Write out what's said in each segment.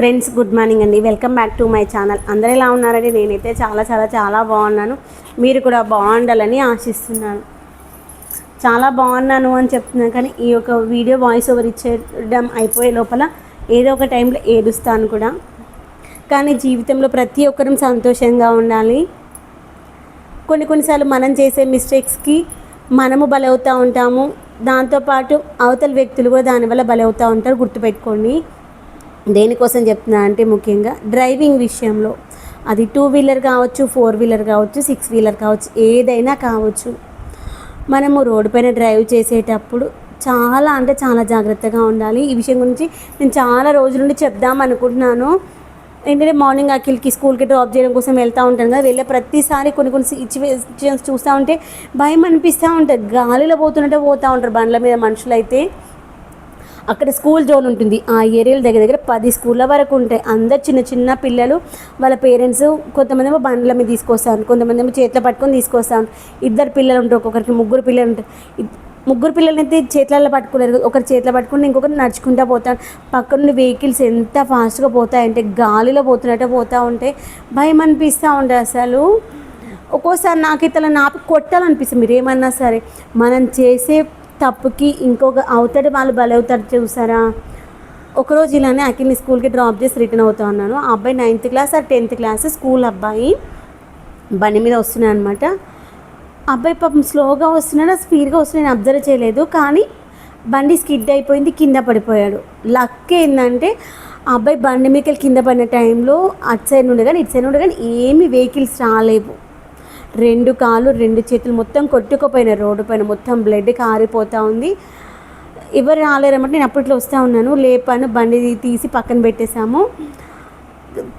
Friends good morning అండి. Welcome back to my channel. అందరూ ఎలా ఉన్నారండి? నేనైతే చాలా చాలా చాలా బాగున్నాను. మీరు కూడా బాగుండాలని ఆశిస్తున్నాను. చాలా బాగున్నాను అని చెప్తున్నాను కానీ ఈ యొక్క వీడియో వాయిస్ ఓవర్ ఇచ్చేయడం అయిపోయే లోపల ఏదో ఒక టైంలో ఏడుస్తాను కూడా. కానీ జీవితంలో ప్రతి ఒక్కరం సంతోషంగా ఉండాలి. కొన్ని కొన్నిసార్లు మనం చేసే మిస్టేక్స్కి మనము బలవుతూ ఉంటాము. దాంతోపాటు అవతల వ్యక్తులు కూడా దానివల్ల బలవుతూ ఉంటారు. గుర్తుపెట్టుకోండి. దేనికోసం చెప్తున్నా అంటే ముఖ్యంగా డ్రైవింగ్ విషయంలో. అది టూ వీలర్ కావచ్చు ఫోర్ వీలర్ కావచ్చు సిక్స్ వీలర్ కావచ్చు ఏదైనా కావచ్చు. మనము రోడ్డు పైన డ్రైవ్ చేసేటప్పుడు చాలా అంటే చాలా జాగ్రత్తగా ఉండాలి. ఈ విషయం గురించి నేను చాలా రోజుల నుండి చెప్దాం అనుకుంటున్నాను. ఏంటంటే మార్నింగ్ అఖిల్కి స్కూల్కి డ్రాప్ చేయడం కోసం వెళ్తూ ఉంటాను కదా వెళ్ళే ప్రతిసారి కొన్ని కొన్ని సిచ్యువేషన్స్ చూస్తూ ఉంటే భయం అనిపిస్తూ ఉంటుంది. గాలిలో పోతున్నట్టే పోతూ ఉంటారు బండ్ల మీద మనుషులు అయితే అక్కడ స్కూల్ జోన్ ఉంటుంది. ఆ ఏరియాల దగ్గర దగ్గర పది స్కూళ్ళ వరకు ఉంటాయి. అందరు చిన్న చిన్న పిల్లలు వాళ్ళ పేరెంట్స్ కొంతమంది ఏమో బండ్ల మీద తీసుకొస్తాను కొంతమంది ఏమో చేతిలో పట్టుకొని తీసుకొస్తాను ఇద్దరు పిల్లలు ఉంటారు. ఒక్కొక్కరికి ముగ్గురు పిల్లలు ఉంటారు. ముగ్గురు పిల్లల్ని అయితే చేతులలో పట్టుకోలేరు. ఒకరి చేతిలో పట్టుకుని ఇంకొకరు నడుచుకుంటూ పోతాను పక్కనున్న వెహికల్స్ ఎంత ఫాస్ట్గా పోతాయంటే గాలిలో పోతున్నట్టే పోతూ ఉంటే భయం అనిపిస్తూ ఉంటే అసలు. ఒక్కోసారి నాకు ఇతను నాపి కొట్టాలనిపిస్తుంది. మీరు ఏమన్నా సరే మనం చేసే తప్పుకి ఇంకొక అవతడి వాళ్ళు బలవుతారు చూసారా? ఒకరోజు ఇలానే అఖిల్ని స్కూల్కి డ్రాప్ చేసి రిటర్న్ అవుతా ఉన్నాను. ఆ అబ్బాయి నైన్త్ క్లాస్ ఆ టెన్త్ క్లాస్ స్కూల్ అబ్బాయి బండి మీద వస్తున్నాడు అనమాట అబ్బాయి పాపం స్లోగా వస్తున్నాడు స్పీడ్గా వస్తున్నాడు నేను అబ్జర్వ్ చేయలేదు. కానీ బండి స్కిడ్ అయిపోయింది కింద పడిపోయాడు. లక్ ఏంటంటే ఆ అబ్బాయి బండి మీదకి కింద పడిన టైంలో అటు సైడ్ నుండి కానీ ఇటు సైడ్ నుండి కానీ ఏమి వెహికల్స్ రాలేవు. రెండు కాళ్ళు రెండు చేతులు మొత్తం కొట్టుకుపోయిన రోడ్డు పైన మొత్తం బ్లడ్ కారిపోతూ ఉంది. ఎవరు రాలేరన్నమాట నేను అప్పట్లో వస్తూ ఉన్నాను. లేపాను బండి తీసి పక్కన పెట్టేశాము.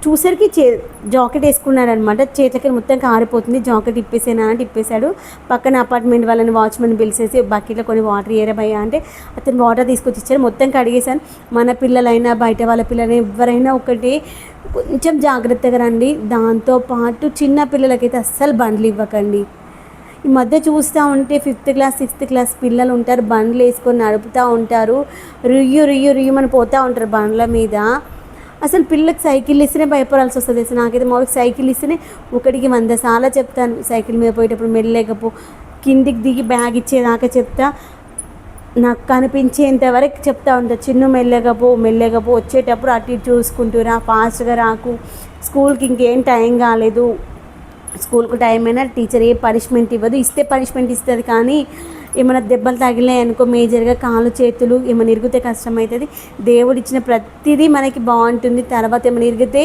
చూసరికి చే జాకెట్ వేసుకున్నాడనమాట చేతికి మొత్తం కారిపోతుంది. జాకెట్ ఇప్పేసానా అని ఇప్పేశాడు పక్కన అపార్ట్మెంట్ వాళ్ళని వాచ్మెన్ పిలిచేసి బకెట్లో కొన్ని వాటర్ ఏరబయ్యా అంటే అతను వాటర్ తీసుకొచ్చి ఇచ్చారు. మొత్తం కడిగేశాను. మన పిల్లలైనా బయట వాళ్ళ పిల్లలైనా ఎవరైనా ఒకటి కొంచెం జాగ్రత్తగా రండి. దాంతో పాటు చిన్న పిల్లలకైతే అస్సలు బండ్లు ఇవ్వకండి. ఈ మధ్య చూస్తూ ఉంటే ఫిఫ్త్ క్లాస్ సిక్స్త్ క్లాస్ పిల్లలు ఉంటారు బండ్లు వేసుకొని నడుపుతూ ఉంటారు. రుయ్యు రుయ్యు రుయ్యమని పోతూ ఉంటారు బండ్ల మీద. అసలు పిల్లలకు సైకిల్ ఇస్తేనే భయపడాల్సి వస్తుంది అసలు నాకైతే మామూలుగా సైకిల్ ఇస్తేనే ఒకటికి వంద సార్లు చెప్తాను. సైకిల్ మీద పోయేటప్పుడు మెల్లలేకపో కిందికి దిగి బ్యాగ్ ఇచ్చేదాకా చెప్తా. నాకు కనిపించేంత వరకు చెప్తా ఉంటా. చిన్న మెల్లగా పో మెల్లగా పో. వచ్చేటప్పుడు అటు ఇటు చూసుకుంటూరా ఫాస్ట్గా రాకు. స్కూల్కి ఇంకేం టైం కాలేదు. స్కూల్కి టైం అయినా టీచర్ ఏ పనిష్మెంట్ ఇవ్వదు. ఇస్తే పనిష్మెంట్ ఇస్తుంది కానీ ఏమైనా దెబ్బలు తగిలినాయి అనుకో మేజర్గా కాళ్ళు చేతులు ఏమైనా ఇరిగితే కష్టం అవుతుంది దేవుడు ఇచ్చిన ప్రతిదీ మనకి బాగుంటుంది. తర్వాత ఏమైనా ఇరిగితే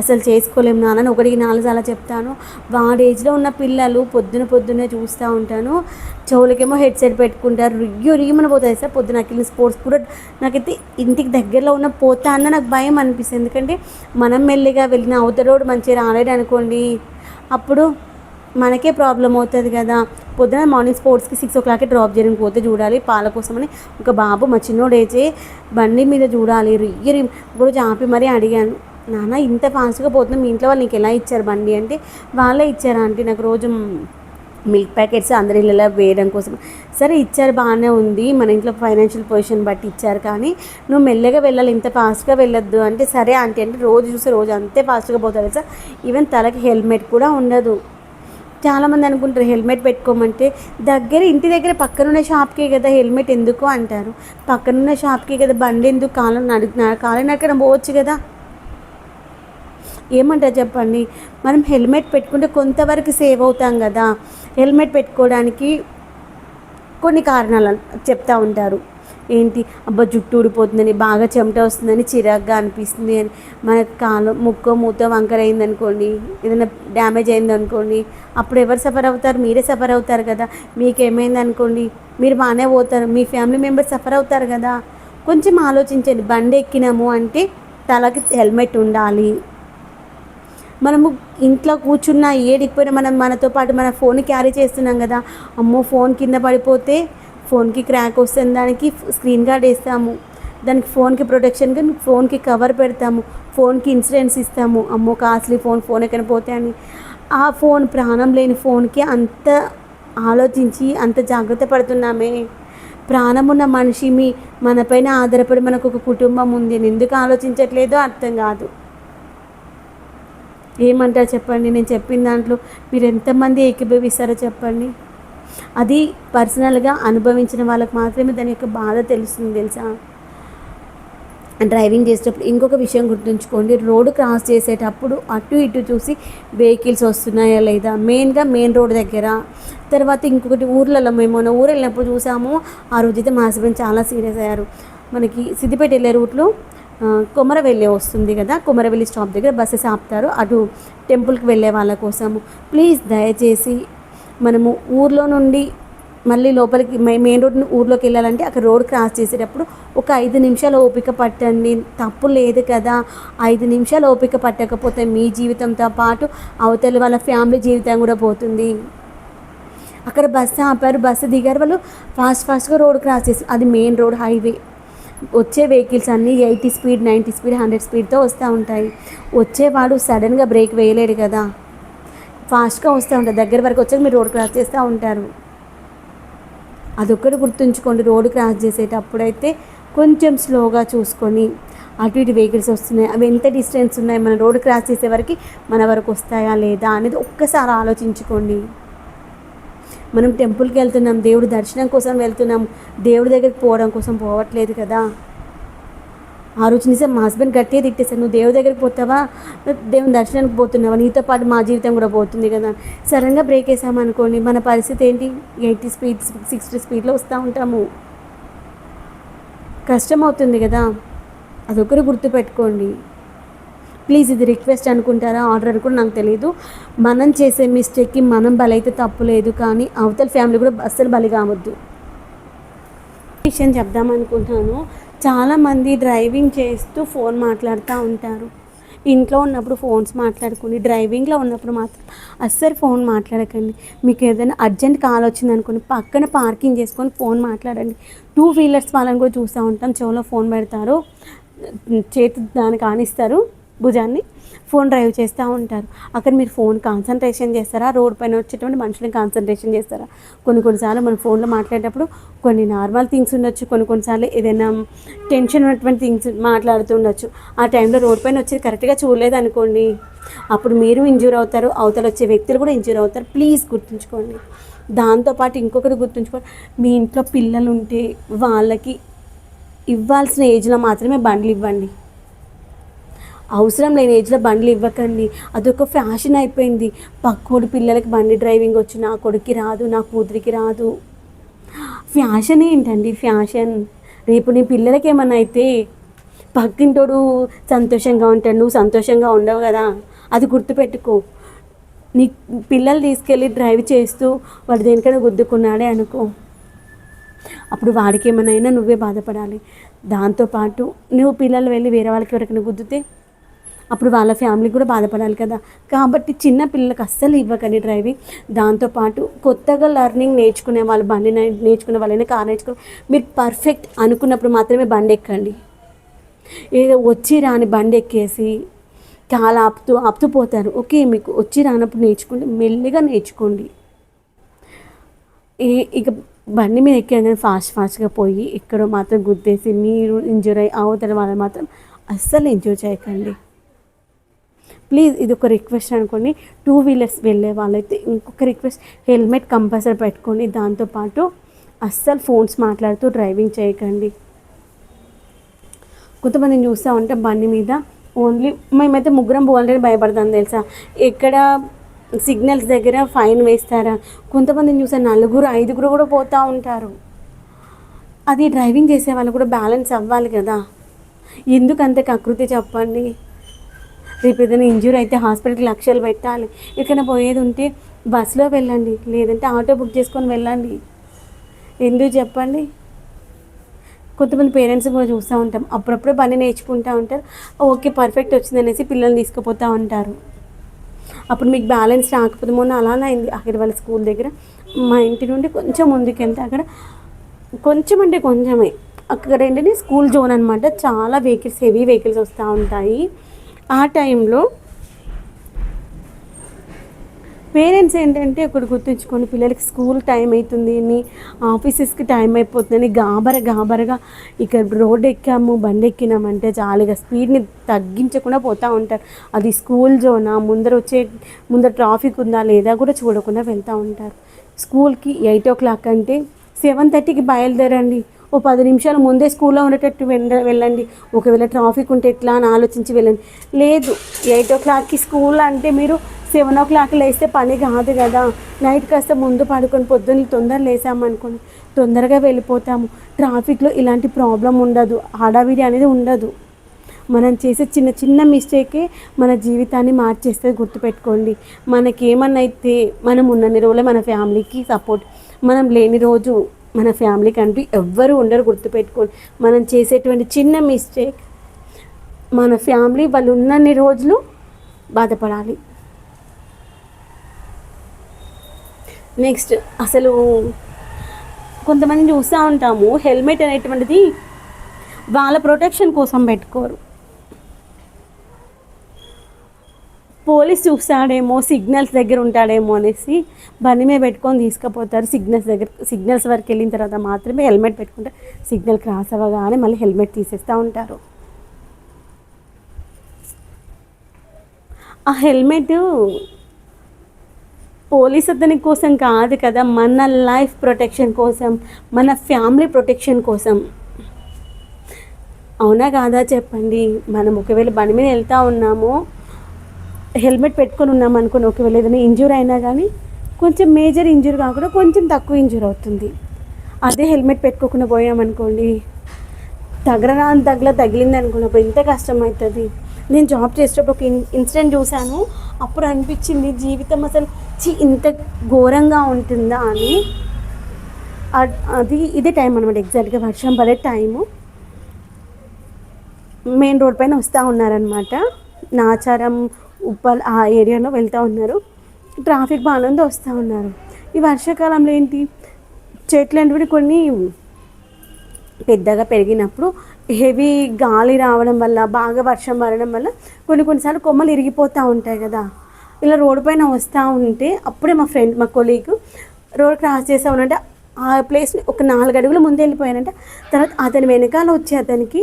అసలు చేసుకోలేము నాన్న ఒకటికి నాలుగు సార్లు చెప్తాను. వాడి ఏజ్లో ఉన్న పిల్లలు పొద్దున పొద్దున్నే చూస్తూ ఉంటాను. చెవులకేమో హెడ్ సెట్ పెట్టుకుంటారు. రిగ్గి ఉరిగిమని పోతుంది సార్. పొద్దున నాకు స్పోర్ట్స్ కూడా నాకైతే ఇంటికి దగ్గరలో ఉన్న పోతా అన్న నాకు భయం అనిపిస్తుంది. ఎందుకంటే మనం మెల్లిగా వెళ్ళిన అవతల రోడ్డు మంచిగా రాలేడు అనుకోండి అప్పుడు మనకే ప్రాబ్లం అవుతుంది కదా. పొద్దున మార్నింగ్ స్పోర్ట్స్కి సిక్స్ ఓ క్లాక్కి డ్రాప్ చేయడానికి పోతే చూడాలి. పాల కోసమని ఒక బాబు మా చిన్నోడు వేచే బండి మీద చూడాలి. రియ్యరి రోజు ఆపి మరీ అడిగాను నాన్న ఇంత ఫాస్ట్గా పోతున్నాం మీ ఇంట్లో వాళ్ళు నీకు ఎలా ఇచ్చారు బండి? అంటే వాళ్ళే ఇచ్చారా అంటే నాకు రోజు మిల్క్ ప్యాకెట్స్ అందరి ఇళ్ళలో వేయడం కోసం. సరే ఇచ్చారు బాగానే ఉంది. మన ఇంట్లో ఫైనాన్షియల్ పొజిషన్ బట్టి ఇచ్చారు కానీ నువ్వు మెల్లగా వెళ్ళాలి ఇంత ఫాస్ట్గా వెళ్ళొద్దు. అంటే సరే ఆంటీ. అంటే రోజు చూసి రోజు అంతే ఫాస్ట్గా పోతారు సార్ ఈవెన్ తలకి హెల్మెట్ కూడా ఉండదు. చాలామంది అనుకుంటారు హెల్మెట్ పెట్టుకోమంటే. దగ్గర ఇంటి దగ్గర పక్కనున్న షాప్కే కదా హెల్మెట్ ఎందుకు అంటారు? పక్కనున్న షాప్కే కదా బండి ఎందుకు కాలం నడు కాలం నడకడం పోవచ్చు కదా? ఏమంటారు చెప్పండి? మనం హెల్మెట్ పెట్టుకుంటే కొంతవరకు సేవ్ అవుతాం కదా. హెల్మెట్ పెట్టుకోవడానికి కొన్ని కారణాలు చెప్తా ఉంటారు. ఏంటి అబ్బా జుట్టు ఊడిపోతుందని బాగా చెమట వస్తుందని చిరాగ్గా అనిపిస్తుంది అని మన కాలు ముక్క మూత వంకర అయిందనుకోండి ఏదైనా డ్యామేజ్ అయిందనుకోండి అప్పుడు ఎవరు సఫర్ అవుతారు? మీరే సఫర్ అవుతారు కదా. మీకేమైంది అనుకోండి మీరు బాగానే పోతారు. మీ ఫ్యామిలీ మెంబర్స్ సఫర్ అవుతారు కదా. కొంచెం ఆలోచించండి బండి ఎక్కినాము అంటే తలకి హెల్మెట్ ఉండాలి. మనము ఇంట్లో కూర్చున్న ఏడికిపోయినా మనం మనతో పాటు మన ఫోన్ క్యారీ చేస్తున్నాం కదా. అమ్మో ఫోన్ కింద పడిపోతే ఫోన్కి క్రాక్ వస్తుంది దానికి స్క్రీన్ గార్డ్ వేస్తాము. దానికి ఫోన్కి ప్రొటెక్షన్గా ఫోన్కి కవర్ పెడతాము ఫోన్కి ఇన్సూరెన్స్ ఇస్తాము. అమ్మో కాస్ట్లీ ఫోన్ ఫోన్ ఎక్కడ పోతే అని. ఆ ఫోన్ ప్రాణం లేని ఫోన్కి అంత ఆలోచించి అంత జాగ్రత్త పడుతున్నామే. ప్రాణం ఉన్న మనిషి మీ మనపైన ఆధారపడి మనకు ఒక కుటుంబం ఉంది. ఎందుకు ఆలోచించట్లేదో అర్థం కాదు. ఏమంటారు చెప్పండి? నేను చెప్పిన దాంట్లో మీరు ఎంతమంది ఏకీభవిస్తారో చెప్పండి. అది పర్సనల్గా అనుభవించిన వాళ్ళకి మాత్రమే దాని యొక్క బాధ తెలుస్తుంది తెలుసా? డ్రైవింగ్ చేసేటప్పుడు ఇంకొక విషయం గుర్తుంచుకోండి. రోడ్డు క్రాస్ చేసేటప్పుడు అటు ఇటు చూసి వెహికల్స్ వస్తున్నాయా లేదా? మెయిన్గా మెయిన్ రోడ్ దగ్గర. తర్వాత ఇంకొకటి ఊర్లలో మేము మన ఊరు వెళ్ళినప్పుడు చూసాము ఆ రోజైతే మా హస్బెండ్ చాలా సీరియస్ అయ్యారు. మనకి సిద్దిపేట వెళ్ళే రూట్లో కొమరవెల్లి వస్తుంది కదా? కొమరవెల్లి స్టాప్ దగ్గర బస్సెస్ ఆపుతారు. అటు టెంపుల్కి వెళ్ళే వాళ్ళ కోసము. ప్లీజ్ దయచేసి మనము ఊర్లో నుండి మళ్ళీ లోపలికి మె- మెయిన్ రోడ్ని ఊర్లోకి వెళ్ళాలంటే అక్కడ రోడ్ క్రాస్ చేసేటప్పుడు ఒక ఐదు నిమిషాలు ఓపిక పట్టండి. తప్పు లేదు కదా. ఐదు నిమిషాలు ఓపిక పట్టకపోతే మీ జీవితంతో పాటు అవతల వాళ్ళ ఫ్యామిలీ జీవితం కూడా పోతుంది. అక్కడ బస్సు ఆపారు బస్సు దిగారు. వాళ్ళు ఫాస్ట్ ఫాస్ట్గా రోడ్ క్రాస్ చేసి అది మెయిన్ రోడ్ హైవే. వచ్చే వెహికల్స్ అన్నీ eighty speed ninety speed hundred స్పీడ్తో వస్తూ ఉంటాయి. వచ్చేవాడు సడన్గా బ్రేక్ వేయలేడు కదా. ఫాస్ట్గా వస్తూ ఉంటారు. దగ్గర వరకు వచ్చాక మీరు రోడ్ క్రాస్ చేస్తూ ఉంటారు. అదొక్కటి గుర్తుంచుకోండి. రోడ్డు క్రాస్ చేసేటప్పుడైతే కొంచెం స్లోగా చూసుకొని అటు ఇటు వెహికల్స్ వస్తున్నాయి. అవి ఎంత డిస్టెన్స్ ఉన్నాయి? మన రోడ్డు క్రాస్ చేసే వరకు మన వరకు వస్తాయా లేదా అనేది ఒక్కసారి ఆలోచించుకోండి. మనం టెంపుల్కి వెళ్తున్నాం. దేవుడి దర్శనం కోసం వెళ్తున్నాం. దేవుడి దగ్గరికి పోవడం కోసం పోవట్లేదు కదా. ఆ రోజు నిజం మా హస్బెండ్ గట్టిగా తిట్టేశాను నువ్వు దేవుడి దగ్గరికి పోతావా? దేవుని దర్శనానికి పోతున్నావా? నీతో పాటు మా జీవితం కూడా పోతుంది కదా. సడన్గా బ్రేక్ వేసామనుకోండి మన పరిస్థితి ఏంటి? ఎయిటీ స్పీడ్ సిక్స్టీ స్పీడ్లో వస్తూ ఉంటాము. కష్టం అవుతుంది కదా? అదొకరు గుర్తుపెట్టుకోండి ప్లీజ్ ఇది రిక్వెస్ట్ అనుకుంటారా? ఆర్డర్ అనుకుంటే నాకు తెలియదు మనం చేసే మిస్టేక్కి మనం బలైతే తప్పు లేదు కానీ అవతల ఫ్యామిలీ కూడా అస్సలు బలి కావద్దు. విషయం చెప్దామనుకుంటాను చాలామంది డ్రైవింగ్ చేస్తూ ఫోన్ మాట్లాడుతూ ఉంటారు. ఇంట్లో ఉన్నప్పుడు ఫోన్స్ మాట్లాడుకుని డ్రైవింగ్లో ఉన్నప్పుడు మాత్రం అస్సలు ఫోన్ మాట్లాడకండి. మీకు ఏదైనా అర్జెంట్ కాల్ వచ్చింది అనుకోండి పక్కన పార్కింగ్ చేసుకొని ఫోన్ మాట్లాడండి. టూ వీలర్స్ వాళ్ళని కూడా చూస్తూ ఉంటాం. చెవులో ఫోన్ పెడతారు. చేతి దానికి ఆనిస్తారు. భుజాన్ని ఫోన్ డ్రైవ్ చేస్తూ ఉంటారు. అక్కడ మీరు ఫోన్ కాన్సన్ట్రేషన్ చేస్తారా? రోడ్ పైన వచ్చేటువంటి మనుషులను కాన్సన్ట్రేషన్ చేస్తారా? కొన్ని కొన్నిసార్లు మన ఫోన్లో మాట్లాడేటప్పుడు కొన్ని నార్మల్ థింగ్స్ ఉండొచ్చు కొన్ని కొన్నిసార్లు ఏదైనా టెన్షన్ ఉన్నటువంటి థింగ్స్ మాట్లాడుతుండొచ్చు ఆ టైంలో రోడ్ పైన వచ్చి కరెక్ట్గా చూడలేదు అనుకోండి అప్పుడు మీరు ఇంజూర్ అవుతారు అవతల వచ్చే వ్యక్తులు కూడా ఇంజూర్ అవుతారు. ప్లీజ్ గుర్తుంచుకోండి. దాంతోపాటు ఇంకొకటి గుర్తుంచుకోండి. మీ ఇంట్లో పిల్లలు ఉంటే వాళ్ళకి ఇవ్వాల్సిన ఏజ్లో మాత్రమే బండ్లు ఇవ్వండి. అవసరం లేని ఏజ్లో బండ్లు ఇవ్వకండి. అదొక ఫ్యాషన్ అయిపోయింది. పక్కోడి పిల్లలకి బండి డ్రైవింగ్ వచ్చి నా కొడుక్కి రాదు నా కూతురికి రాదు. ఫ్యాషన్ ఏంటండి? ఫ్యాషన్ రేపు నీ పిల్లలకి ఏమన్నా అయితే పక్కింటోడు సంతోషంగా ఉంటాడు నువ్వు సంతోషంగా ఉండవు కదా. అది గుర్తుపెట్టుకో. నీ పిల్లలు తీసుకెళ్ళి డ్రైవ్ చేస్తూ వాడు దేనికైనా గుద్దుకున్నాడే అనుకో. అప్పుడు వాడికి ఏమైనా అయినా నువ్వే బాధపడాలి. దాంతోపాటు నువ్వు పిల్లలు వెళ్ళి వేరే వాళ్ళకి ఎవరికైనా గుద్దితే అప్పుడు వాళ్ళ ఫ్యామిలీ కూడా బాధపడాలి కదా. కాబట్టి చిన్న పిల్లలకు అస్సలు ఇవ్వకండి డ్రైవింగ్. దాంతోపాటు కొత్తగా లర్నింగ్ నేర్చుకునే వాళ్ళు బండి నేర్చుకునే వాళ్ళైనా కార్ నేర్చుకునే మీరు పర్ఫెక్ట్ అనుకున్నప్పుడు మాత్రమే బండి ఎక్కండి. ఏదో వచ్చి రాని బండి ఎక్కేసి చాలా ఆపుతూ ఆపుతూ పోతారు. ఓకే మీకు వచ్చి రానప్పుడు నేర్చుకోండి. మెల్లిగా నేర్చుకోండి. ఏ ఇక బండి మీద ఎక్కాను ఫాస్ట్ ఫాస్ట్గా పోయి ఎక్కడో మాత్రం గుద్దేసి మీరు ఇంజూర్ అయ్యి అవతల వాళ్ళని మాత్రం అస్సలు ఎంజాయ్ చేయకండి. ప్లీజ్ ఇది ఒక రిక్వెస్ట్ అనుకోండి. టూ వీలర్స్ వెళ్ళే వాళ్ళైతే ఇంకొక రిక్వెస్ట్ హెల్మెట్ కంపల్సరీ పెట్టుకోండి. దాంతోపాటు అస్సలు ఫోన్స్ మాట్లాడుతూ డ్రైవింగ్ చేయకండి. కొంతమందిని చూస్తూ ఉంటే బండి మీద ఓన్లీ మేమైతే ముగ్గురం పోవాలంటే భయపడతాం తెలుసా? ఎక్కడ సిగ్నల్స్ దగ్గర ఫైన్ వేస్తారా? కొంతమందిని చూసా నలుగురు ఐదుగురు కూడా పోతూ ఉంటారు. అది డ్రైవింగ్ చేసే వాళ్ళు కూడా బ్యాలెన్స్ అవ్వాలి కదా. ఎందుకంత కకృతి చెప్పండి? రేపు ఏదైనా ఇంజూరీ అయితే హాస్పిటల్కి లక్షలు పెట్టాలి. ఎక్కడైనా పోయేది ఉంటే బస్సులో వెళ్ళండి లేదంటే ఆటో బుక్ చేసుకొని వెళ్ళండి. ఎందుకు చెప్పండి? కొంతమంది పేరెంట్స్ కూడా చూస్తూ ఉంటాం. అప్పుడప్పుడు పని నేర్చుకుంటూ ఉంటారు. ఓకే పర్ఫెక్ట్ వచ్చింది అనేసి పిల్లల్ని తీసుకుపోతూ ఉంటారు. అప్పుడు మీకు బ్యాలెన్స్ రాకపోతే మొన్న అలానే అయింది అక్కడ వాళ్ళ స్కూల్ దగ్గర. మా ఇంటి నుండి కొంచెం ముందుకు వెళ్తే అక్కడ కొంచెం అంటే కొంచెమే. అక్కడ ఏంటంటే స్కూల్ జోన్ అనమాట చాలా వెహికల్స్ హెవీ వెహికల్స్ వస్తూ ఉంటాయి. ఆ టైంలో పేరెంట్స్ ఏంటంటే ఒకటి గుర్తుంచుకొని పిల్లలకి స్కూల్ టైం అవుతుంది అని ఆఫీసెస్కి టైం అయిపోతుందని గాబర గాబరగా ఇక రోడ్ ఎక్కాము బండి ఎక్కినామంటే చాలుగా స్పీడ్ని తగ్గించకుండా పోతూ ఉంటారు. అది స్కూల్ జోనా ముందర వచ్చే ముందర ట్రాఫిక్ ఉందా లేదా కూడా చూడకుండా వెళ్తూ ఉంటారు. స్కూల్కి ఎయిట్ ఓ క్లాక్ అంటే సెవెన్ థర్టీకి బయలుదేరండి. ఓ పది నిమిషాలు ముందే స్కూల్లో ఉండేటట్టు వెళ్ళండి. ఒకవేళ ట్రాఫిక్ ఉంటే ఎట్లా అని ఆలోచించి వెళ్ళండి. లేదు ఎయిట్ ఓ క్లాక్కి స్కూల్ అంటే మీరు సెవెన్ ఓ క్లాక్ లేస్తే పని కాదు కదా. నైట్ కాస్త ముందు పడుకొని పొద్దున్న తొందర లేసామనుకోండి తొందరగా వెళ్ళిపోతాము. ట్రాఫిక్లో ఇలాంటి ప్రాబ్లం ఉండదు హడావిడి అనేది ఉండదు. మనం చేసే చిన్న చిన్న మిస్టేకే మన జీవితాన్ని మార్చేస్తే గుర్తుపెట్టుకోండి. మనకేమన్నైతే అయితే మనం ఉన్నన్ని రోజులే మన ఫ్యామిలీకి సపోర్ట్. మనం లేని రోజు మన ఫ్యామిలీకి అంటూ ఎవ్వరు ఉండరు గుర్తుపెట్టుకోండి మనం చేసేటువంటి చిన్న మిస్టేక్ మన ఫ్యామిలీ వాళ్ళు ఉన్నన్ని రోజులు బాధపడాలి. నెక్స్ట్ అసలు కొంతమంది చూస్తూ ఉంటాము హెల్మెట్ అనేటువంటిది వాళ్ళ ప్రొటెక్షన్ కోసం పెట్టుకోరు. పోలీస్ చూస్తాడేమో సిగ్నల్స్ దగ్గర ఉంటాడేమో అనేసి బండిమే పెట్టుకొని తీసుకుపోతారు. సిగ్నల్స్ దగ్గర సిగ్నల్స్ వరకు వెళ్ళిన తర్వాత మాత్రమే హెల్మెట్ పెట్టుకుంటారు సిగ్నల్ క్రాస్ అవ్వగానే మళ్ళీ హెల్మెట్ తీసేస్తూ ఉంటారు. ఆ హెల్మెట్ పోలీస్ అతని కోసం కాదు కదా మన లైఫ్ ప్రొటెక్షన్ కోసం మన ఫ్యామిలీ ప్రొటెక్షన్ కోసం. అవునా కాదా చెప్పండి? మనం ఒకవేళ బండి మీద వెళ్తూ ఉన్నాము హెల్మెట్ పెట్టుకొని ఉన్నాం అనుకుని ఒకవేళ ఏదైనా ఇంజూర్ అయినా కానీ కొంచెం మేజర్ ఇంజూర్ కాకుండా కొంచెం తక్కువ ఇంజూర్ అవుతుంది. అదే హెల్మెట్ పెట్టుకోకుండా పోయామనుకోండి తగలరా అని తగల తగిలింది అనుకున్నప్పుడు ఎంత కష్టం అవుతుంది. నేను జాబ్ చేసేటప్పుడు ఒక ఇన్- ఇన్సిడెంట్ చూశాను. అప్పుడు అనిపించింది జీవితం అసలు చి ఇంత ఘోరంగా ఉంటుందా అని. అది ఇదే టైం అనమాట ఎగ్జాక్ట్గా వర్షం పడే టైము. మెయిన్ రోడ్ పైన వస్తూ ఉన్నారనమాట నాచారం ఉప్పల్ ఆ ఏరియాలో వెళ్తూ ఉన్నారు. ట్రాఫిక్ బాగానే వస్తూ ఉన్నారు. ఈ వర్షాకాలంలో ఏంటి? చెట్లు అనేవి కొన్ని పెద్దగా పెరిగినప్పుడు హెవీ గాలి రావడం వల్ల బాగా వర్షం పడడం వల్ల కొన్ని కొన్నిసార్లు కొమ్మలు ఇరిగిపోతూ ఉంటాయి కదా. ఇలా రోడ్డు పైన వస్తూ ఉంటే అప్పుడే మా ఫ్రెండ్ మా కొలీగ్ రోడ్ క్రాస్ చేసా ఉన్నంటే ఆ ప్లేస్ని ఒక నాలుగు అడుగులు ముందు వెళ్ళిపోయానంటే తర్వాత అతని వెనకాల వచ్చే అతనికి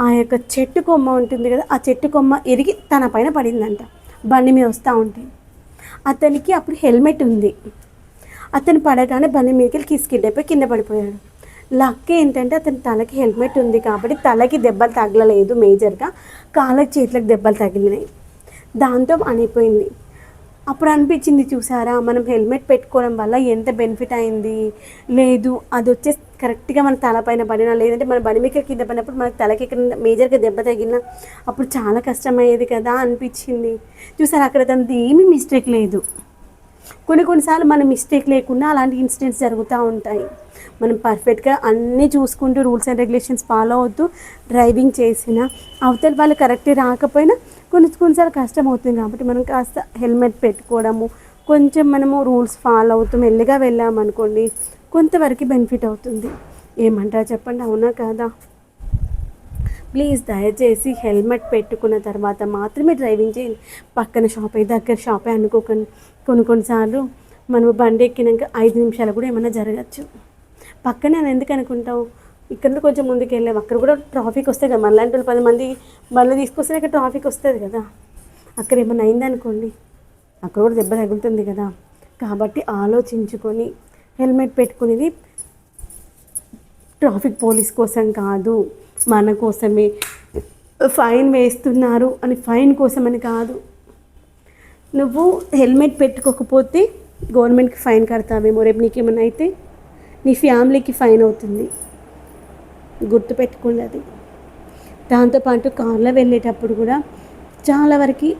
ఆ యొక్క చెట్టు కొమ్మ ఉంటుంది కదా ఆ చెట్టు కొమ్మ ఎరిగి తన పైన పడిందంట. బండి మీద వస్తూ ఉంటే. అతనికి అప్పుడు హెల్మెట్ ఉంది. అతను పడగానే బండి మీదకి వెళ్ళి కిస్కిడ్ అయిపోయి కింద పడిపోయాడు. లక్ ఏంటంటే అతని తలకి హెల్మెట్ ఉంది కాబట్టి తలకి దెబ్బలు తగలలేదు మేజర్గా. కాళ్ళకి చేతులకు దెబ్బలు తగిలినాయి. దాంతో అనిపోయింది అప్పుడు అనిపించింది చూసారా మనం హెల్మెట్ పెట్టుకోవడం వల్ల ఎంత బెనిఫిట్ అయింది? లేదు అది వచ్చే కరెక్ట్గా మన తలపైన పడినా లేదంటే మన బండి మీకు కింద పడినప్పుడు మన తలకి మేజర్గా దెబ్బ తగిలినా అప్పుడు చాలా కష్టమయ్యేది కదా అనిపించింది. చూసారు అక్కడ తనది ఏమీ మిస్టేక్ లేదు. కొన్ని కొన్నిసార్లు మన మిస్టేక్ లేకుండా అలాంటి ఇన్సిడెంట్స్ జరుగుతూ ఉంటాయి. మనం పర్ఫెక్ట్గా అన్నీ చూసుకుంటూ రూల్స్ అండ్ రెగ్యులేషన్స్ ఫాలో అవుతూ డ్రైవింగ్ చేసిన అవతల వాళ్ళు కరెక్ట్ రాకపోయినా కొన్ని కొన్నిసార్లు కష్టం అవుతుంది కాబట్టి మనం కాస్త హెల్మెట్ పెట్టుకోవడము కొంచెం మనము రూల్స్ ఫాలో అవుతూ మెల్లిగా వెళ్ళామనుకోండి కొంతవరకు బెనిఫిట్ అవుతుంది. ఏమంటారు చెప్పండి అవునా కాదా? ప్లీజ్ దయచేసి హెల్మెట్ పెట్టుకున్న తర్వాత మాత్రమే డ్రైవింగ్ చేయండి. పక్కన షాపే దగ్గర షాపే అనుకోకండి. కొన్ని కొన్నిసార్లు మనం బండి ఎక్కినాక ఐదు నిమిషాలు కూడా ఏమైనా జరగచ్చు. పక్కనే అని ఎందుకు అనుకుంటావు? ఇక్కడ కొంచెం ముందుకు వెళ్ళాము అక్కడ కూడా ట్రాఫిక్ వస్తుంది కదా మళ్ళీ వాళ్ళు పది మంది బండ్లు తీసుకొస్తే అక్కడ ట్రాఫిక్ వస్తుంది కదా. అక్కడ ఏమైనా అయిందనుకోండి అక్కడ కూడా దెబ్బ తగులుతుంది కదా. కాబట్టి ఆలోచించుకొని హెల్మెట్ పెట్టుకునేది ట్రాఫిక్ పోలీస్ కోసం కాదు మన కోసమే. ఫైన్ వేస్తున్నారు అని ఫైన్ కోసమని కాదు. నువ్వు హెల్మెట్ పెట్టుకోకపోతే గవర్నమెంట్కి ఫైన్ కడతావేమో రేపు నీకేమైనా అయితే నీ ఫ్యామిలీకి ఫైన్ అవుతుంది. గుర్తుపెట్టుకోండి అది. దాంతోపాటు కార్లో వెళ్ళేటప్పుడు కూడా చాలా వరకు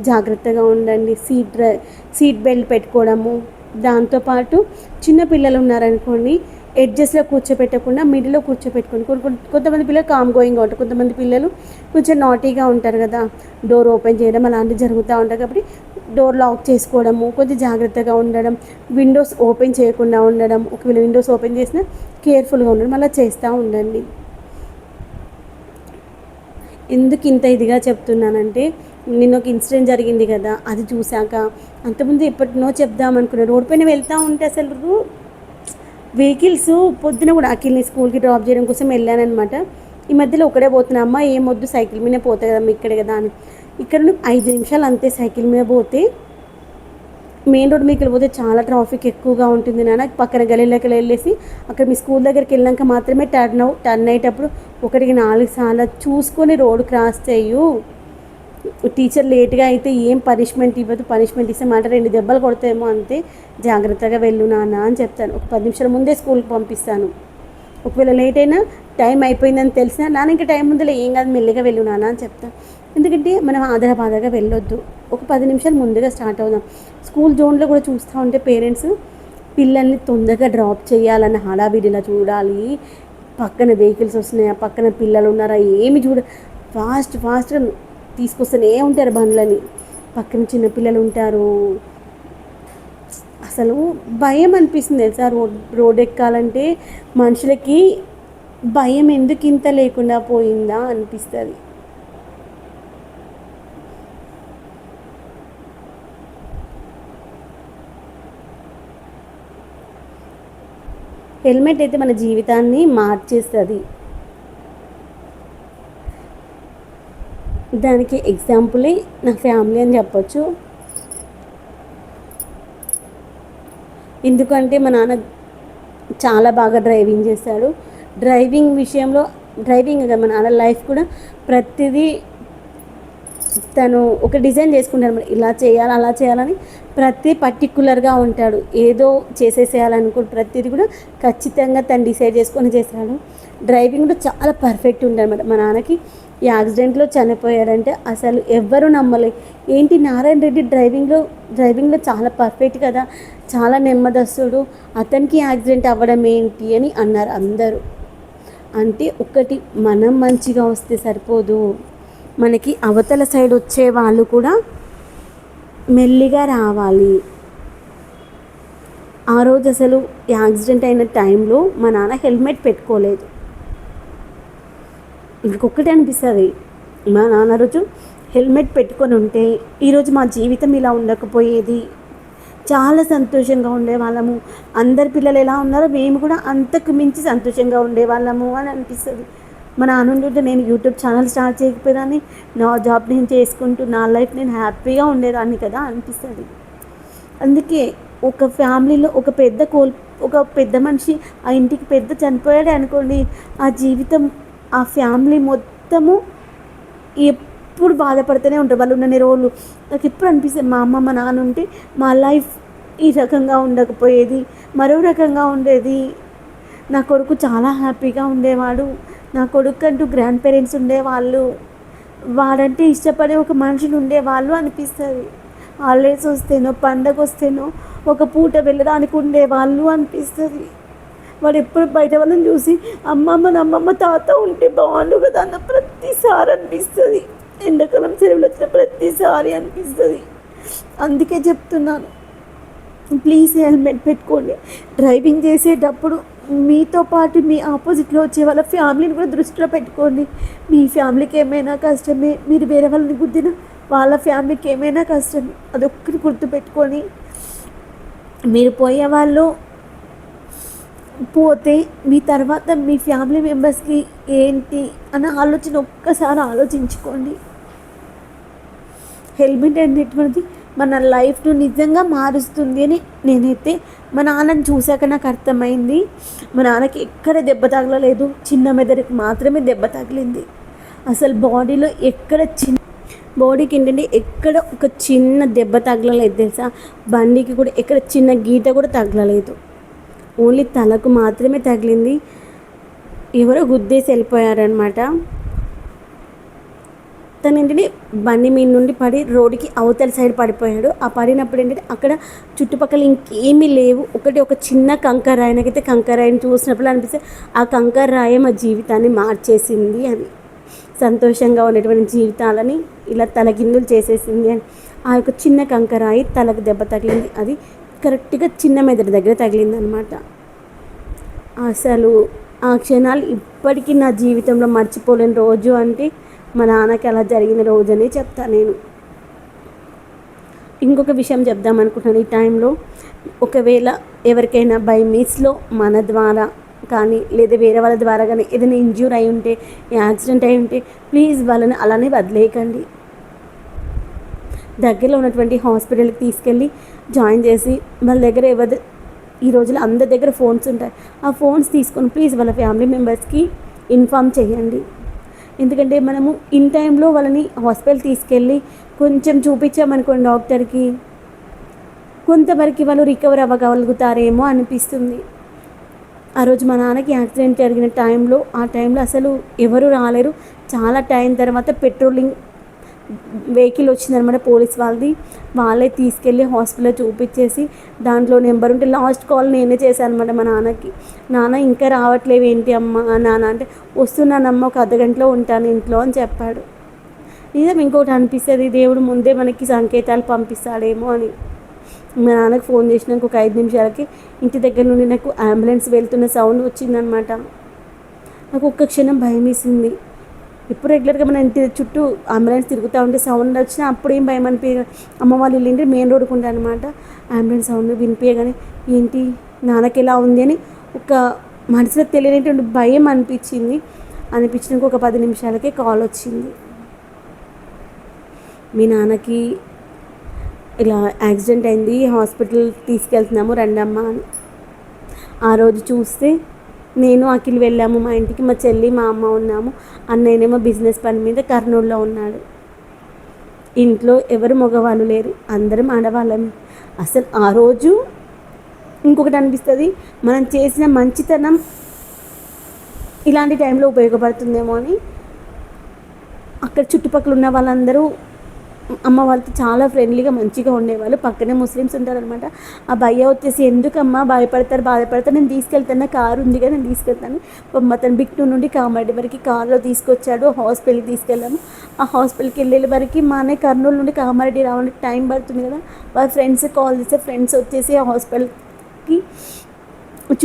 జాగ్రత్తగా ఉండండి. సీట్ సీట్ బెల్ట్ పెట్టుకోవడము దాంతోపాటు చిన్న పిల్లలు ఉన్నారనుకోండి ఎడ్జెస్లో కూర్చోపెట్టకుండా మిడిల్లో కూర్చోపెట్టుకోండి కొన్ని కొన్ని- కొంతమంది పిల్లలు కామ్ గోయింగ్ ఉంటారు. కొంతమంది పిల్లలు కొంచెం నాటీగా ఉంటారు కదా. డోర్ ఓపెన్ చేయడం అలాంటివి జరుగుతూ ఉంటాయి కాబట్టి డోర్ లాక్ చేసుకోవడము కొంచెం జాగ్రత్తగా ఉండడం విండోస్ ఓపెన్ చేయకుండా ఉండడం ఒకవేళ విండోస్ ఓపెన్ చేసినా కేర్ఫుల్గా ఉండడం అలా చేస్తూ ఉండండి. ఎందుకు ఇంత ఇదిగా చెప్తున్నానంటే నిన్న ఒక ఇన్సిడెంట్ జరిగింది కదా అది చూశాక అంతకుముందు ఎప్పటినో చెప్దాం అనుకున్నా రోడ్ పైన వెళ్తూ ఉంటే అసలు వెహికల్స్ పొద్దున కూడా అఖిల్ని స్కూల్కి డ్రాప్ చేయడం కోసం వెళ్ళానమాట ఈ మధ్యలో ఒకడే పోతున్నా అమ్మ ఏం వద్దు సైకిల్ మీద పోతాయి కదా ఇక్కడే కదా అని. ఇక్కడ ఐదు నిమిషాలు అంతే సైకిల్ మీద పోతే మెయిన్ రోడ్ మీకు వెళ్ళిపోతే చాలా ట్రాఫిక్ ఎక్కువగా ఉంటుంది నాన్న. పక్కన గలీలోకి వెళ్ళేసి అక్కడ మీ స్కూల్ దగ్గరికి వెళ్ళాక మాత్రమే టర్న్ అవు టర్న్ అయ్యేటప్పుడు ఒకటికి నాలుగు సార్లు చూసుకొని రోడ్ క్రాస్ చేయు. టీచర్ లేట్గా అయితే ఏం పనిష్మెంట్ ఇవ్వదు పనిష్మెంట్ ఇస్తే మాట రెండు దెబ్బలు కొడతాయేమో అంతే. జాగ్రత్తగా వెళ్ళు నాన్న అని చెప్తాను. ఒక పది నిమిషాల ముందే స్కూల్కి పంపిస్తాను. ఒకవేళ లేట్ అయినా టైం అయిపోయిందని తెలిసినా నాన్న ఇంకా టైం ముందులో ఏం కాదు మెల్లిగా వెళ్ళు నాన్న అని చెప్తాను ఎందుకంటే మనం ఆధార బాధగా వెళ్ళొద్దు. ఒక పది నిమిషాలు ముందుగా స్టార్ట్ అవుదాం. స్కూల్ జోన్లో కూడా చూస్తూ ఉంటే పేరెంట్స్ పిల్లల్ని తొందరగా డ్రాప్ చేయాలన్న హడావిడిలా చూడాలి. పక్కన వెహికల్స్ వస్తున్నాయా పక్కన పిల్లలు ఉన్నారా ఏమి చూడ ఫాస్ట్ ఫాస్ట్గా తీసుకొస్తూనే ఉంటారు బండ్లని. పక్కన చిన్నపిల్లలు ఉంటారు. అసలు భయం అనిపిస్తుంది తెలుసా? రోడ్ రోడ్ ఎక్కాలంటే మనుషులకి భయం ఎందుకు ఇంత లేకుండా పోయిందా అనిపిస్తుంది. హెల్మెట్ అయితే మన జీవితాన్ని మార్చేస్తుంది. దానికి ఎగ్జాంపులే నా ఫ్యామిలీ అని చెప్పొచ్చు. ఎందుకంటే మా నాన్న చాలా బాగా డ్రైవింగ్ చేస్తాడు డ్రైవింగ్ విషయంలో డ్రైవింగ్ కదా మా నాన్న లైఫ్ కూడా ప్రతిదీ తను ఒక డిజైన్ చేసుకుంటాడు అనమాట ఇలా చేయాలి అలా చేయాలని ప్రతి పర్టికులర్గా ఉంటాడు. ఏదో చేసేసేయాలనుకుంటు ప్రతిదీ కూడా ఖచ్చితంగా తను డిసైడ్ చేసుకొని చేస్తాడు. డ్రైవింగ్ కూడా చాలా పర్ఫెక్ట్ ఉంటాడు మా నాన్నకి. ఈ యాక్సిడెంట్లో చనిపోయాడంటే అసలు ఎవ్వరూ నమ్మలే. ఏంటి నారాయణ రెడ్డి డ్రైవింగ్లో డ్రైవింగ్లో చాలా పర్ఫెక్ట్ కదా చాలా నెమ్మదస్తుడు అతనికి యాక్సిడెంట్ అవ్వడం ఏంటి అని అన్నారు అందరూ. అంటే ఒకటి మనం మంచిగా వస్తే సరిపోదు. మనకి అవతల సైడ్ వచ్చే వాళ్ళు కూడా మెల్లిగా రావాలి. ఆ రోజు అసలు యాక్సిడెంట్ అయిన టైంలో మా నాన్న హెల్మెట్ పెట్టుకోలేదు. ఇంకొకటి అనిపిస్తుంది. మా నాన్న రోజు హెల్మెట్ పెట్టుకొని ఉంటే ఈరోజు మా జీవితం ఇలా ఉండకపోయేది. చాలా సంతోషంగా ఉండేవాళ్ళము. అందరి పిల్లలు ఎలా ఉన్నారో మేము కూడా అంతకు మించి సంతోషంగా ఉండేవాళ్ళము అని అనిపిస్తుంది. మా నాన్న ఉంటుంటే నేను యూట్యూబ్ ఛానల్ స్టార్ట్ చేయకపోయేదాన్ని. నా జాబ్ నేను చేసుకుంటూ నా లైఫ్ నేను హ్యాపీగా ఉండేదాన్ని కదా అనిపిస్తుంది. అందుకే ఒక ఫ్యామిలీలో ఒక పెద్ద కోల్ ఒక పెద్ద మనిషి ఆ ఇంటికి పెద్ద చనిపోయాడే అనుకోండి ఆ జీవితం ఆ ఫ్యామిలీ మొత్తము ఎప్పుడు బాధపడుతూనే ఉంటారు. వాళ్ళు ఉన్న రోజులు నాకు ఎప్పుడు అనిపిస్తుంది మా అమ్మ మా నాన్న ఉంటే మా లైఫ్ ఈ రకంగా ఉండకపోయేది మరో రకంగా ఉండేది. నా కొడుకు చాలా హ్యాపీగా ఉండేవాడు. నా కొడుకు అంటూ గ్రాండ్ పేరెంట్స్ ఉండేవాళ్ళు. వాడంటే ఇష్టపడే ఒక మనుషులు ఉండేవాళ్ళు అనిపిస్తుంది. హాలిడేస్ వస్తేనో పండగ వస్తేనో ఒక పూట వెళ్ళడానికి ఉండేవాళ్ళు అనిపిస్తుంది. వాడు ఎప్పుడు బయట వాళ్ళని చూసి అమ్మమ్మ అమ్మమ్మ తాత ఉంటే బాగుండు కదా అన్న ప్రతిసారి అనిపిస్తుంది. ఎండాకాలం సెలవులు వచ్చిన ప్రతిసారి అనిపిస్తుంది. అందుకే చెప్తున్నాను ప్లీజ్ హెల్మెట్ పెట్టుకోండి. డ్రైవింగ్ చేసేటప్పుడు మీతో పాటు మీ ఆపోజిట్లో వచ్చే వాళ్ళ ఫ్యామిలీని కూడా దృష్టిలో పెట్టుకోండి. మీ ఫ్యామిలీకి ఏమైనా కష్టమే మీరు వేరే వాళ్ళని గుద్దిన వాళ్ళ ఫ్యామిలీకి ఏమైనా కష్టమే అదొక్కటి గుర్తుపెట్టుకొని మీరు పోయే వాళ్ళు పోతే మీ తర్వాత మీ ఫ్యామిలీ మెంబర్స్కి ఏంటి అన్న ఆలోచన ఒక్కసారి ఆలోచించుకోండి. హెల్మెట్ అనేటువంటిది మన లైఫ్ను నిజంగా మారుస్తుంది అని నేనైతే మా నాన్నని చూశాక నాకు అర్థమైంది. మా నాన్నకి ఎక్కడ దెబ్బ తగలలేదు చిన్న మెదడుకి మాత్రమే దెబ్బ తగిలింది. అసలు బాడీలో ఎక్కడ చిన్న బాడీకి ఏంటంటే ఎక్కడ ఒక చిన్న దెబ్బ తగలలేదు తెలుసా? బండికి కూడా ఎక్కడ చిన్న గీత కూడా తగలలేదు. ఓన్లీ తలకు మాత్రమే తగిలింది. ఎవరో గుద్దేసి వెళ్ళిపోయారనమాట తను ఏంటంటే బండి మీద నుండి పడి రోడ్డుకి అవతల సైడ్ పడిపోయాడు. ఆ పడినప్పుడు ఏంటంటే అక్కడ చుట్టుపక్కల ఇంకేమీ లేవు. ఒకటి ఒక చిన్న కంకర కంకరాయిని కంకర చూసినప్పుడు అనిపిస్తే ఆ కంకర రాయ మా జీవితాన్ని మార్చేసింది అని. సంతోషంగా ఉన్నటువంటి జీవితాలని ఇలా తలకిందులు చేసేసింది అని. ఆ యొక్క చిన్న కంకరాయి తలకు దెబ్బ తగిలింది. అది కరెక్ట్గా చిన్న మెదడు దగ్గర తగిలిందనమాట. అసలు ఆ క్షణాలు ఇప్పటికీ నా జీవితంలో మర్చిపోలేని రోజు అంటే మా నాన్నకి అలా జరిగిన రోజు అని చెప్తాను నేను. ఇంకొక విషయం చెప్దాం అనుకుంటున్నాను. ఈ టైంలో ఒకవేళ ఎవరికైనా బై మిస్లో మన ద్వారా కానీ లేదా వేరే వాళ్ళ ద్వారా కానీ ఏదైనా ఇంజ్యూర్ అయి ఉంటే యాక్సిడెంట్ అయి ఉంటే ప్లీజ్ వాళ్ళని అలానే వదిలేయకండి. దగ్గరలో ఉన్నటువంటి హాస్పిటల్కి తీసుకెళ్ళి జాయిన్ చేసి వాళ్ళ దగ్గర ఎవరి ఈ రోజుల్లో అందరి దగ్గర ఫోన్స్ ఉంటాయి. ఆ ఫోన్స్ తీసుకొని ప్లీజ్ వాళ్ళ ఫ్యామిలీ మెంబర్స్కి ఇన్ఫామ్ చేయండి. ఎందుకంటే మనము ఇన్ టైంలో వాళ్ళని హాస్పిటల్ తీసుకెళ్ళి కొంచెం చూపించామనుకోండి డాక్టర్కి కొంతవరకు వాళ్ళు రికవర్ అవ్వగలుగుతారేమో అనిపిస్తుంది. ఆ రోజు మా నాన్నకి యాక్సిడెంట్ జరిగిన టైంలో ఆ టైంలో అసలు ఎవరు రాలేరు. చాలా టైం తర్వాత పెట్రోలింగ్ వెహికల్ వచ్చిందనమాట పోలీస్ వాళ్ళది. వాళ్ళే తీసుకెళ్ళి హాస్పిటల్లో చూపించేసి దాంట్లో నెంబర్ ఉంటే లాస్ట్ కాల్ నేనే చేశాను అనమాట మా నాన్నకి. నాన్న ఇంకా రావట్లేవు ఏంటి అమ్మ? నాన్న అంటే వస్తున్నానమ్మ ఒక అర్ధగంటలో ఉంటాను ఇంట్లో అని చెప్పాడు. నిజం ఇంకోటి అనిపిస్తుంది దేవుడు ముందే మనకి సంకేతాలు పంపిస్తాడేమో అని. మా నాన్నకు ఫోన్ చేసినాక ఒక ఐదు నిమిషాలకి ఇంటి దగ్గర నుండి నాకు అంబులెన్స్ వెళ్తున్న సౌండ్ వచ్చిందనమాట. నాకు ఒక్క క్షణం భయం వేసింది ఇప్పుడు రెగ్యులర్గా మన ఇంటి చుట్టూ అంబులెన్స్ తిరుగుతూ ఉంటే సౌండ్ వచ్చినా అప్పుడేం భయం అనిపి అమ్మ వాళ్ళు వెళ్ళింటే మెయిన్ రోడ్డుకు ఉండే అనమాట అంబులెన్స్ సౌండ్ వినిపించగానే ఏంటి నాన్నకి ఎలా ఉంది? అని ఒక మనసులో తెలియనటువంటి భయం అనిపించింది. అనిపించినాక ఒక పది నిమిషాలకే కాల్ వచ్చింది. మీ నాన్నకి ఇలా యాక్సిడెంట్ అయింది హాస్పిటల్ తీసుకెళ్తున్నాము రండమ్మా అని. ఆ రోజు చూస్తే నేను అఖిల్ వెళ్ళాము మా ఇంటికి మా చెల్లి మా అమ్మ ఉన్నాము. అన్నయ్యనేమో బిజినెస్ పని మీద కర్నూలులో ఉన్నాడు. ఇంట్లో ఎవరు మగవాళ్ళు లేరు అందరం ఆడవాళ్ళమే. అసలు ఆ రోజు ఇంకొకటి అనిపిస్తుంది మనం చేసిన మంచితనం ఇలాంటి టైంలో ఉపయోగపడుతుందేమో అని. అక్కడ చుట్టుపక్కల ఉన్న వాళ్ళందరూ అమ్మ వాళ్ళతో చాలా ఫ్రెండ్లీగా మంచిగా ఉండేవాళ్ళు. పక్కనే ముస్లిమ్స్ ఉంటారనమాట ఆ భయ్య వచ్చేసి ఎందుకమ్మా భయపడతారు బాధపడతారు? నేను తీసుకెళ్తాను నా కారు ఉంది కదా నేను తీసుకెళ్తాను. పాపం అతను బిక్టు నుండి కామారెడ్డి వరకు కారులో తీసుకొచ్చాడు. హాస్పిటల్కి తీసుకెళ్ళాము ఆ హాస్పిటల్కి వెళ్ళే వరకు మానే కర్నూలు నుండి కామారెడ్డి రావడానికి టైం పడుతుంది కదా. వాళ్ళ ఫ్రెండ్స్ కాల్ చేస్తే ఫ్రెండ్స్ వచ్చేసి ఆ హాస్పిటల్కి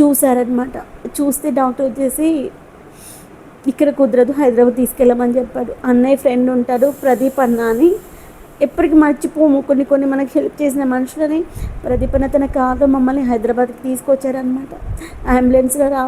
చూసారనమాట చూస్తే డాక్టర్ వచ్చేసి ఇక్కడ కుదరదు హైదరాబాద్ తీసుకెళ్ళమని చెప్పాడు. అన్నయ్య ఫ్రెండ్ ఉంటాడు ప్రదీప్ అన్న అని ఎప్పటికీ మర్చిపోము. కొన్ని కొన్ని మనకి హెల్ప్ చేసిన మనుషులని ప్రదీప్ తన కారులో మమ్మల్ని హైదరాబాద్కి తీసుకొచ్చారనమాట అంబులెన్స్లో రా